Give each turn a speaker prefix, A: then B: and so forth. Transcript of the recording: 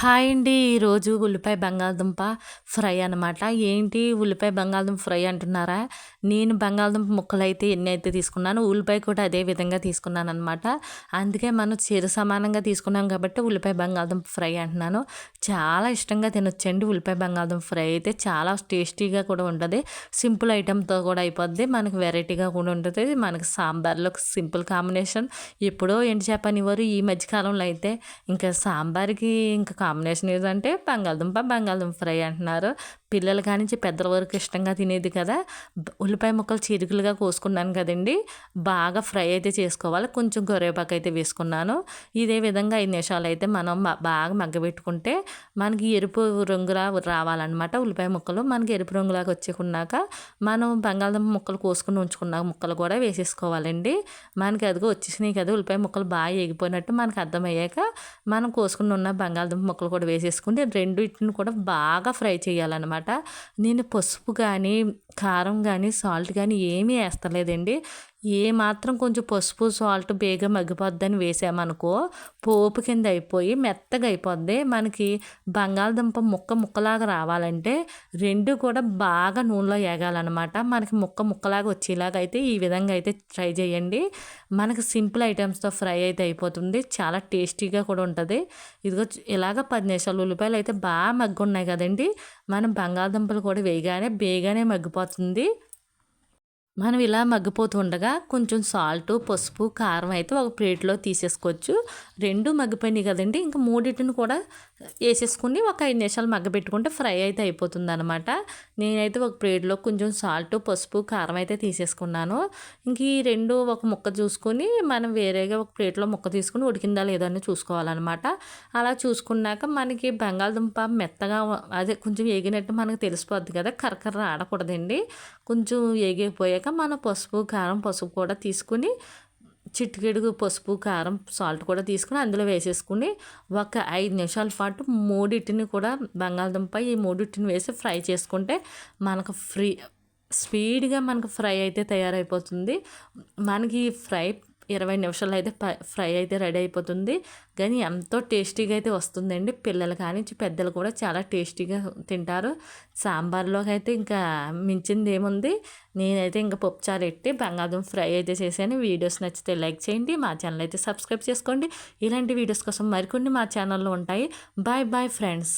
A: Hi అండి. ఈరోజు ఉల్లిపాయ బంగాళదుంప ఫ్రై అనమాట ఏంటి ఉల్లిపాయ బంగాళదుంప ఫ్రై అంటున్నారా? నేను బంగాళదుంప ముక్కలు అయితే ఎన్ని అయితే తీసుకున్నాను ఉల్లిపాయ కూడా అదే విధంగా తీసుకున్నాను అనమాట అందుకే మనం చిరు సమానంగా తీసుకున్నాం కాబట్టి ఉల్లిపాయ బంగాళదుంప ఫ్రై అంటున్నాను. చాలా ఇష్టంగా తినొచ్చండి ఉల్లిపాయ బంగాళదుంప ఫ్రై అయితే. చాలా టేస్టీగా కూడా ఉంటుంది. సింపుల్ ఐటెంతో కూడా అయిపోద్ది. మనకి వెరైటీగా కూడా ఉంటుంది. మనకి సాంబార్లో సింపుల్ కాంబినేషన్. ఎప్పుడో ఎండి చేపనివ్వరు ఈ మధ్యకాలంలో అయితే ఇంకా సాంబార్కి ఇంకా కాంబినేషన్ ఏదంటే బంగాళదుంప బంగాళదుంప ఫ్రై అంటున్నారు. పిల్లలు కానించి పెద్దల వరకు ఇష్టంగా తినేది కదా. ఉల్లిపాయ ముక్కలు చిరుకులుగా కోసుకున్నాను కదండి. బాగా ఫ్రై అయితే చేసుకోవాలి. కొంచెం కరివేపాకు అయితే వేసుకున్నాను. ఇదే విధంగా ఐదు నిమిషాలు అయితే మనం బాగా మగ్గబెట్టుకుంటే మనకి ఎరుపు రంగులా రావాలన్నమాట ఉల్లిపాయ ముక్కలు. మనకి ఎరుపు రంగులాగా వచ్చేకున్నాక మనం బంగాళదుంప ముక్కలు కోసుకుని ఉంచుకున్న ముక్కలు కూడా వేసేసుకోవాలండి. మనకి అదిగో వచ్చేసినాయి కదా. ఉల్లిపాయ ముక్కలు బాగా ఎగిపోయినట్టు మనకు అర్థమయ్యాక మనం కోసుకుని ఉన్న బంగాళదుంప ముక్కలు కూడా వేసేసుకుంటే రెండు ఇట్ని కూడా బాగా ఫ్రై చేయాలన్నమాట. నేను పసుపు కానీ కారం కానీ సాల్ట్ కానీ ఏమీ వేస్తలేదండి ఏ మాత్రం కొంచెం పసుపు సాల్ట్ బేగా మగ్గిపోద్దని వేసామనుకో పోపు కింద అయిపోయి మెత్తగా అయిపోద్ది. మనకి బంగాళదుంప ముక్క ముక్కలాగా రావాలంటే రెండు కూడా బాగా నూనెలో వేగాలన్నమాట మనకి ముక్క ముక్కలాగా వచ్చేలాగా అయితే ఈ విధంగా అయితే ట్రై చేయండి. మనకి సింపుల్ ఐటమ్స్తో ఫ్రై అయితే అయిపోతుంది. చాలా టేస్టీగా కూడా ఉంటుంది. ఇదిగో ఇలాగ పది నిమిషాలు ఉల్లిపాయలు అయితే బాగా మగ్గున్నాయి కదండి. మనం బంగాళదుంపలు కూడా వేయగానే బేగానే మగ్గిపోతుంది మనం ఇలా మగ్గిపోతుండగా కొంచెం సాల్ట్ పసుపు కారం అయితే ఒక ప్లేట్లో తీసేసుకోవచ్చు. రెండు మగ్గిపోయినాయి కదండి ఇంకా మూడింటిని కూడా వేసేసుకుని ఒక ఐదు నిమిషాలు మగ్గబెట్టుకుంటే ఫ్రై అయితే అయిపోతుంది అనమాట నేనైతే ఒక ప్లేట్లో కొంచెం సాల్ట్ పసుపు కారం అయితే తీసేసుకున్నాను. ఇంక ఈ రెండు ఒక ముక్క చూసుకొని మనం వేరేగా ఒక ప్లేట్లో ముక్క తీసుకుని ఉడికిందా లేదో అని చూసుకోవాలన్నమాట. అలా చూసుకున్నాక మనకి బంగాళదుంప మెత్తగా అదే కొంచెం ఏగినట్టు మనకు తెలిసిపోద్ది కదా కరకర ఆడకూడదండి. కొంచెం వేగిపోయాక మన పసుపు కారం పసుపు కూడా తీసుకుని చిటికెడుగు పసుపు కారం సాల్ట్ కూడా తీసుకుని అందులో వేసేసుకుని ఒక ఐదు నిమిషాల పాటు మూడింటిని కూడా బంగాళదుంప ఈ మూడింటిని వేసి ఫ్రై చేసుకుంటే మనకు ఫ్రీ స్పీడ్గా మనకు ఫ్రై అయితే తయారైపోతుంది. మనకి ఫ్రై ఇరవై నిమిషాలు అయితే ఫ్రై అయితే రెడీ అయిపోతుంది. కానీ ఎంతో టేస్టీగా అయితే వస్తుందండి. పిల్లలు కానించి పెద్దలు కూడా చాలా టేస్టీగా తింటారు. సాంబార్లోకి అయితే ఇంకా మించింది ఏముంది? నేనైతే ఇంకా పప్పుచారు ఎట్టి బంగాళదుంప ఫ్రై అయితే చేశాను. వీడియోస్ నచ్చితే లైక్ చేయండి. మా ఛానల్ అయితే సబ్స్క్రైబ్ చేసుకోండి. ఇలాంటి వీడియోస్ కోసం మరికొన్ని మా ఛానల్లో ఉంటాయి. Bye bye friends.